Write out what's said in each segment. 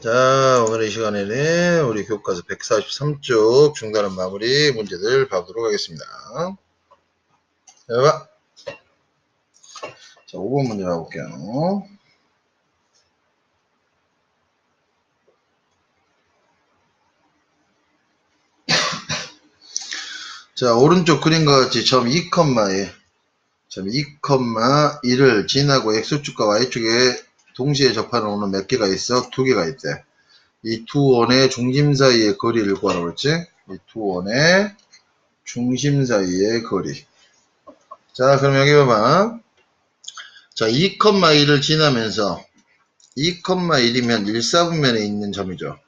자, 오늘 이 시간에는 우리 교과서 143쪽 중단은 마무리 문제들 봐보도록 하겠습니다. 자, 봐. 자, 5번 문제 봐볼게요. 자, 오른쪽 그림과 같이 점 2,1, 점 2,1을 지나고 X축과 Y축에 동시에 접하는 원은 몇 개가 있어? 두 개가 있대. 이 두 원의 중심 사이의 거리를 구하라고 그랬지? 이 두 원의 중심 사이의 거리. 자, 그럼 여기 봐봐. 자, 2,1을 지나면서 2,1이면 1사분면에 있는 점이죠.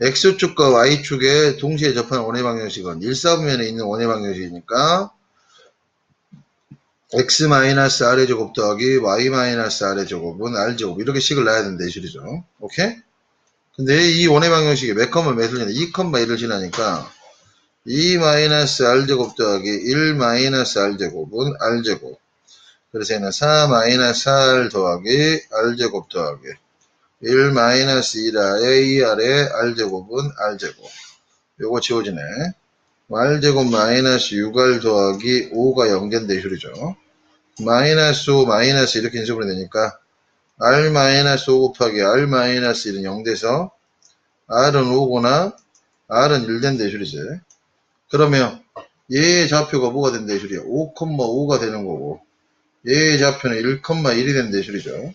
X축과 Y축에 동시에 접하는 원의 방정식은 1사분면에 있는 원의 방정식이니까 x-r의 제곱 더하기 y-r의 제곱은 r제곱. 이렇게 식을 놔야 된다 이 소리죠. 오케이? 근데 이 원의 방정식이 몇 컴마 몇을 지나 2 컴마 1을 지나니까 2-r제곱 더하기 1-r제곱은 r제곱. 그래서 얘는 4-4r 더하기 r제곱 더하기 1-2r의 r제곱은 r제곱. 요거 지워지네 r제곱 마이너스 6r 더하기 5가 0된다 이 소리죠. 마이너스 5 마이너스 이렇게 인수분해 되니까 r 마이너스 5 곱하기 r 마이너스 1은 0돼서 r은 5거나 r은 1 된다 이 소리지. 그러면 얘의 좌표가 뭐가 이 소리야. 5,5가 되는 거고 얘의 좌표는 1,1이 된다 이 소리죠.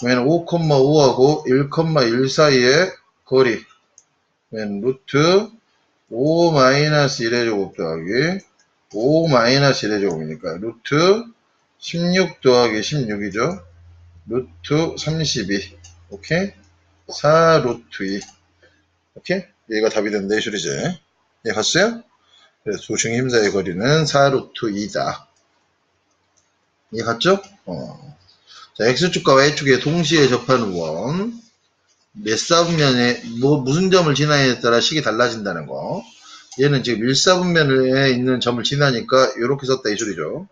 그러면 5,5하고 1,1 사이의 거리 그러면 루트 5 마이너스 1의 제곱 더하기 5 마이너스 1의 제곱이니까 루트 16 더하기 16이죠. 루트 32 오케이 4 루트 2 오케이 얘가 답이 된다 이 소리지 얘 갔어요? 그래서 두 중심사의 거리는 4 루트 2다 얘 갔죠? 어. 자 X축과 Y축에 동시에 접하는 원 몇 사분면에 뭐 무슨 점을 지나냐에 따라 식이 달라진다는 거. 얘는 지금 1사분면에 있는 점을 지나니까 이렇게 썼다 이 소리죠.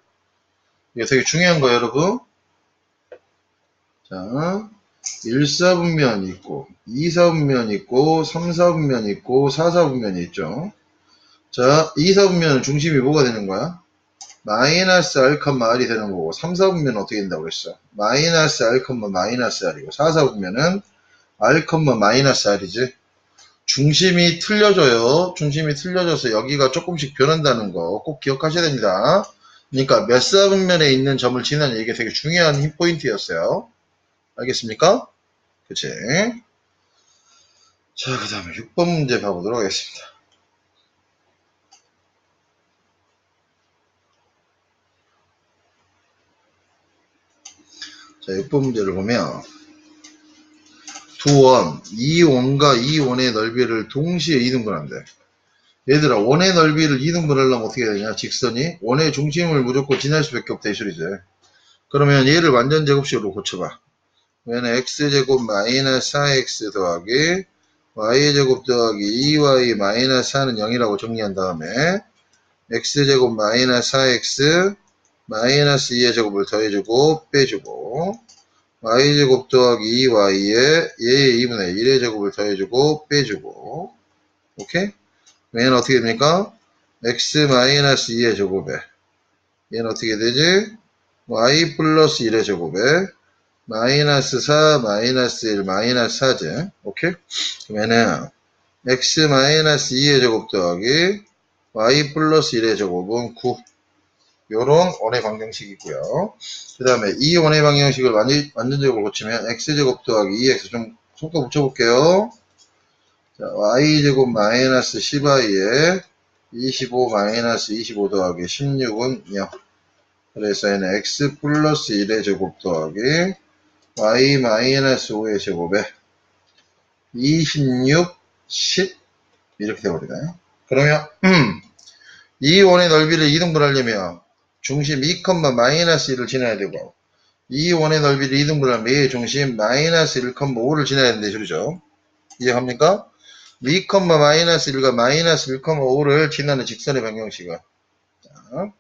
이게 되게 중요한 거예요, 여러분. 자, 1사분면 있고, 2사분면 있고, 3사분면 있고, 4사분면이 있죠. 자, 2사분면은 중심이 뭐가 되는 거야? 마이너스 R, R이 되는 거고, 3사분면은 어떻게 된다고 그랬어? 마이너스 R, 마이너스 R이고, 4사분면은 R, 마이너스 R이지. 중심이 틀려져요. 중심이 틀려져서 여기가 조금씩 변한다는 거 꼭 기억하셔야 됩니다. 그러니까 몇 사분면에 있는 점을 지나는 이게 되게 중요한 힘 포인트였어요. 알겠습니까? 그치? 자, 그 다음에 6번 문제 봐보도록 하겠습니다. 자, 6번 문제를 보면 두 원, 이 원과 이 원의 넓이를 동시에 이등분한대. 얘들아, 원의 넓이를 이등분하려면 어떻게 해야 되냐? 직선이 원의 중심을 무조건 지날 수밖에 없다 이 소리지. 그러면 얘를 완전 제곱식으로 고쳐봐. 얘는 x제곱 마이너스 4x 더하기 y제곱 더하기 2y 마이너스 4는 0이라고 정리한 다음에 x제곱 마이너스 4x 마이너스 2의 제곱을 더해주고 빼주고 y제곱 더하기 2y에 얘의 2분의 1의 제곱을 더해주고 빼주고 오케이? 얘는 어떻게 됩니까? x 마이너스 2의 제곱에 얘는 어떻게 되지? y 플러스 1의 제곱에 마이너스 4 마이너스 1 마이너스 4제 오케이? 그러면은 x 마이너스 2의 제곱 더하기 y 플러스 1의 제곱은 9 요런 원의 방정식이고요. 그 다음에 이 원의 방정식을 완전, 완전적으로 고치면 x제곱 더하기 2x 좀 속도 붙여볼게요. 자, y제곱 마이너스 10y에 25 마이너스 25 더하기 16은 0. 그래서 얘는 x 플러스 1의 제곱 더하기 y 마이너스 5의 제곱에 26, 10 이렇게 되어버리네. 그러면 음, 이 원의 넓이를 이등분하려면 중심 2, 마이너스 1을 지나야 되고 이 원의 넓이를 이등분하면 얘의 중심 마이너스 1, 5를 지나야 된다 소리죠. 이해합니까? 2, 마이너스 1과 마이너스 1, 5를 지나는 직선의 방정식은 자,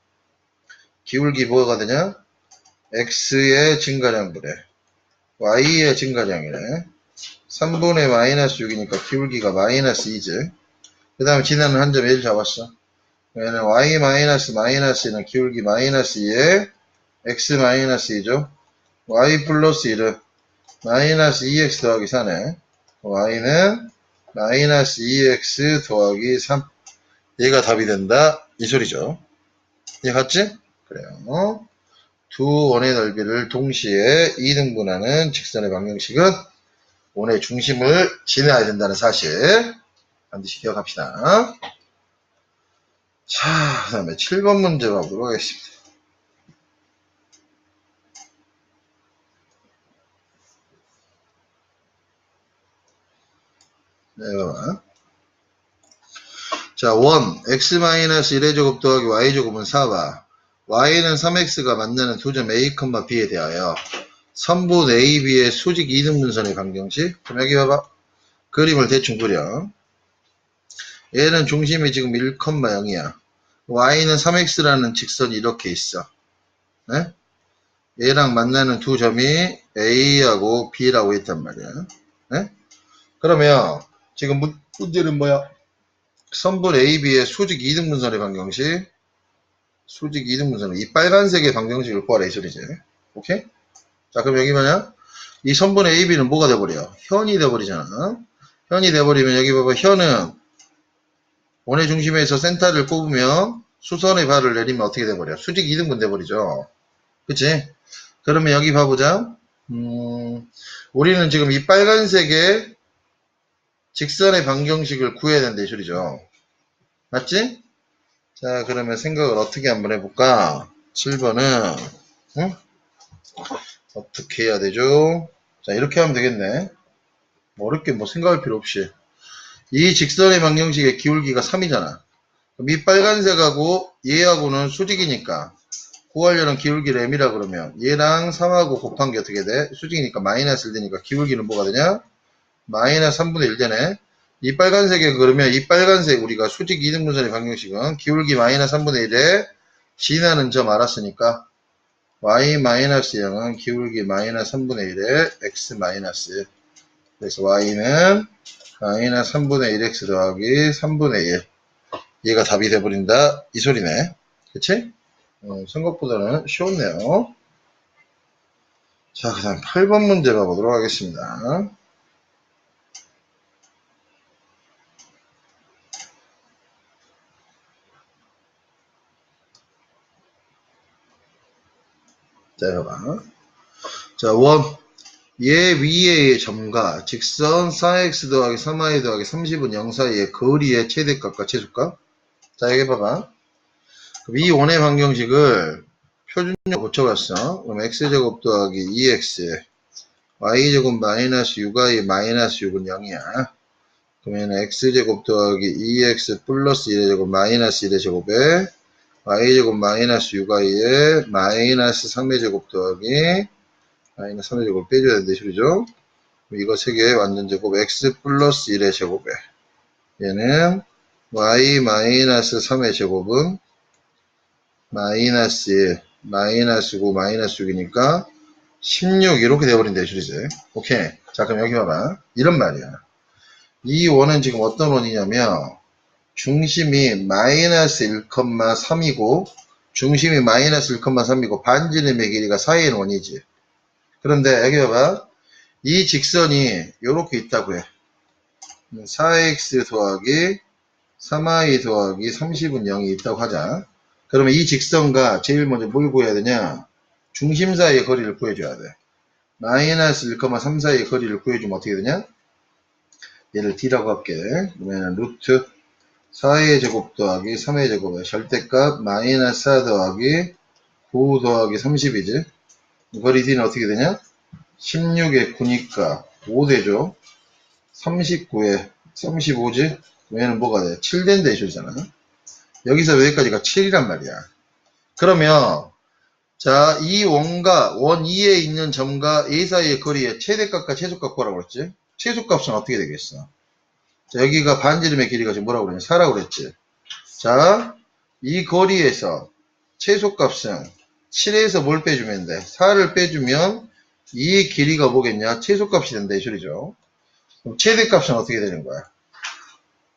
기울기 뭐가 되냐? x의 증가량분에 y의 증가량이네. 3분의 마이너스 6이니까 기울기가 마이너스 2지. 그 다음에 지나는 한 점 1 잡았어. 얘는 y 마이너스 마이너스는 기울기 마이너스 2에 x 마이너스 2죠. y 플러스 1은 마이너스 2x 더하기 4네. y는 마이너스 2x 더하기 3. 얘가 답이 된다. 이 소리죠. 이해 갔지? 그래요. 두 원의 넓이를 동시에 2등분하는 직선의 방정식은 원의 중심을 지나야 된다는 사실 반드시 기억합시다. 자, 그 다음에 7번 문제 가보도록 하겠습니다. 네, 봐봐. 자, 1, x-1의 제곱 더하기 y제곱은 4봐. y는 3x가 만나는 두점 a, b에 대하여 선분 a, b의 수직 이등분선의 방정식. 그럼 여기 봐봐. 그림을 대충 그려. 얘는 중심이 지금 1,0이야. y는 3x라는 직선이 이렇게 있어. 네? 얘랑 만나는 두 점이 a하고 b라고 했단 말이야. 네? 그러면 지금 문- 문제는 뭐야? 선분 AB의 수직 이등분선의 방정식 수직 이등분선 이 빨간색의 방정식을 구하라 이 소리지 오케이? 자 그럼 여기 뭐냐 이 선분 AB는 뭐가 돼버려 현이 돼버리잖아 현이 돼버리면 여기 봐봐 현은 원의 중심에서 센터를 꼽으면 수선의 발을 내리면 어떻게 돼버려 수직 이등분 돼버리죠 그치? 그러면 여기 봐보자 음, 우리는 지금 이 빨간색의 직선의 방정식을 구해야 된다 이 소리죠. 맞지? 자 그러면 생각을 어떻게 한번 해볼까? 7번은 응? 어떻게 해야 되죠? 자 이렇게 하면 되겠네. 뭐 어렵게 뭐 생각할 필요 없이 이 직선의 방정식의 기울기가 3이잖아. 그럼 이 빨간색하고 얘하고는 수직이니까 구하려는 기울기를 m이라 그러면 얘랑 3하고 곱한 게 어떻게 돼? 수직이니까 마이너스를 되니까 기울기는 뭐가 되냐? 마이너스 3분의 1 되네. 이 빨간색에 그러면 이 빨간색 우리가 수직 이등분선의 방정식은 기울기 마이너스 3분의 1에 지나는 점 알았으니까 y 마이너스 0은 기울기 마이너스 3분의 1에 x 마이너스 1. 그래서 y는 마이너스 3분의 1x 더하기 3분의 1. 얘가 답이 돼버린다. 이 소리네. 그치? 어, 생각보다는 쉬웠네요. 자, 그 다음 8번 문제 가보도록 하겠습니다. 자, 봐봐. 자, 원. 얘 위의 점과 직선 4x 더하기 3y 더하기 30은 0 사이의 거리의 최대값과 최소값. 자, 여기 봐봐. 이 원의 방정식을 표준으로 고쳐봤어. 그럼 x제곱 더하기 2x, y제곱 마이너스 6y 마이너스 6은 0이야. 그러면 x제곱 더하기 2x 플러스 1의 제곱 마이너스 1의 제곱에 y제곱 마이너스 6y에 마이너스 3의 제곱 더하기 마이너스 3의 제곱 빼줘야 소리죠? 이거 3개 완전 제곱 x 플러스 1의 제곱에 얘는 y 마이너스 3의 제곱은 마이너스 1 마이너스 9 마이너스 6이니까 16 이렇게 돼버린다 이 소리지 오케이 자 그럼 여기 봐봐 이런 말이야 이 원은 지금 어떤 원이냐면 중심이 마이너스 1,3이고 중심이 마이너스 1,3이고 반지름의 길이가 4인 원이지. 그런데 봐봐. 이 직선이 이렇게 있다고 해. 4x 더하기 3y 더하기 30은 0이 있다고 하자. 그러면 이 직선과 제일 먼저 뭘 구해야 되냐? 중심 사이의 거리를 구해줘야 돼. 마이너스 1,3 사이의 거리를 구해주면 어떻게 되냐? 얘를 d라고 할게. 그러면 루트 4의 제곱 더하기 3의 제곱의 절대값 마이너스 4 더하기 9 더하기 30이지. 거리 d는 어떻게 되냐? 16에 9니까 5 되죠. 39에 35지? 얘는 뭐가 돼? 7 된다 이 소리잖아. 여기서 여기까지가 7이란 말이야. 그러면 자, 이 원과 원 2에 있는 점과 A 사이의 거리의 최대값과 최소값 구하라고 그랬지? 최소값은 어떻게 되겠어? 자, 여기가 반지름의 길이가 지금 뭐라고 그러냐? 4라고 그랬지. 자, 이 거리에서 최소값은 7에서 뭘 빼주면 돼? 4를 빼주면 이 길이가 뭐겠냐? 최소값이 된다, 이 소리죠. 그럼 최대값은 어떻게 되는 거야?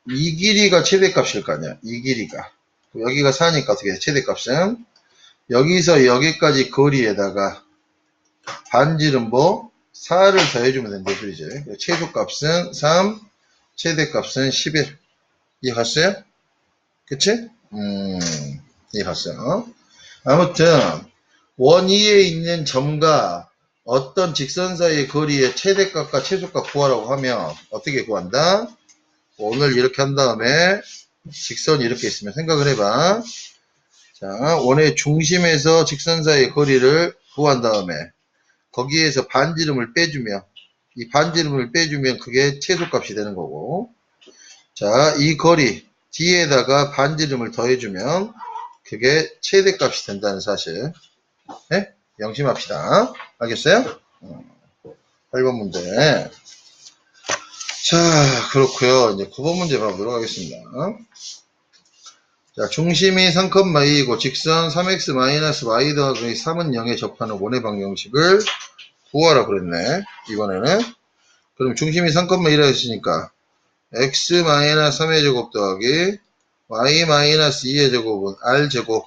이 길이가 최대값일 거 아니야. 이 길이가. 여기가 4니까 어떻게 돼? 최대값은 여기서 여기까지 거리에다가 반지름 뭐 4를 더해주면 된다 소리지. 최소값은 3, 최대값은 11. 이해 갔어요? 그치? 음, 이해 갔어요. 아무튼 원 위에 있는 점과 어떤 직선 사이의 거리의 최대값과 최소값 구하라고 하면 어떻게 구한다? 원을 이렇게 한 다음에 직선이 이렇게 있으면 생각을 해봐. 자, 원의 중심에서 직선 사이의 거리를 구한 다음에 거기에서 반지름을 빼주면 이 반지름을 빼주면 그게 최소값이 되는 거고 자, 이 거리 뒤에다가 반지름을 더해주면 그게 최대값이 된다는 사실. 네? 명심합시다. 알겠어요? 어, 8번 문제. 자, 그렇고요 이제 9번 문제 봐보도록 하겠습니다. 자, 중심이 3,2이고 직선 3x y 더하기 3은 0에 접하는 원의 방정식을 구하라 그랬네. 이번에는. 그럼 중심이 3,2라 했으니까 x 3의 제곱 더하기 y 2의 제곱은 r 제곱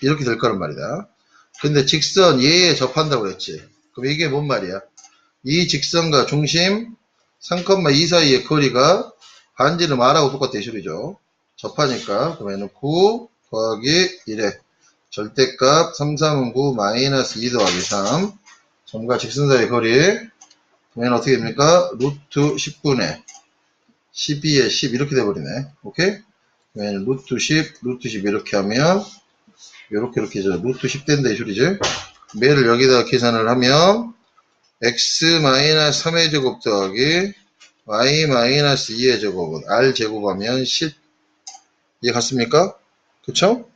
이렇게 될 거란 말이다. 근데 직선 얘에 접한다고 그랬지. 그럼 이게 뭔 말이야? 이 직선과 중심 3,2 사이의 거리가 반지름 r하고 이 소리죠. 접하니까 그러면 9 더하기 1에 절대값 3, 3은 9 마이너스 2 더하기 3 점과 직선 사이의 거리 그러면 어떻게 됩니까? 루트 10분의 12에 10 이렇게 돼버리네. 오케이? 그러면 루트 10, 루트 10 이렇게 하면 요렇게 이렇게 해서 루트 10 된다 이 소리지. 매를 여기다 계산을 하면 x 3의 제곱 더하기 y 2의 제곱은 r 제곱하면 10 이해 갔습니까? 그쵸?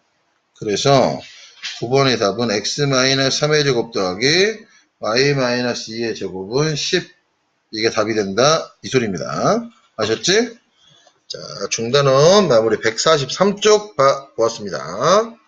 그래서 9번의 답은 x 3의 제곱 더하기 y 2의 제곱은 10 이게 답이 된다 이 소리입니다. 아셨지? 자 중단은 마무리 143쪽 봐 보았습니다.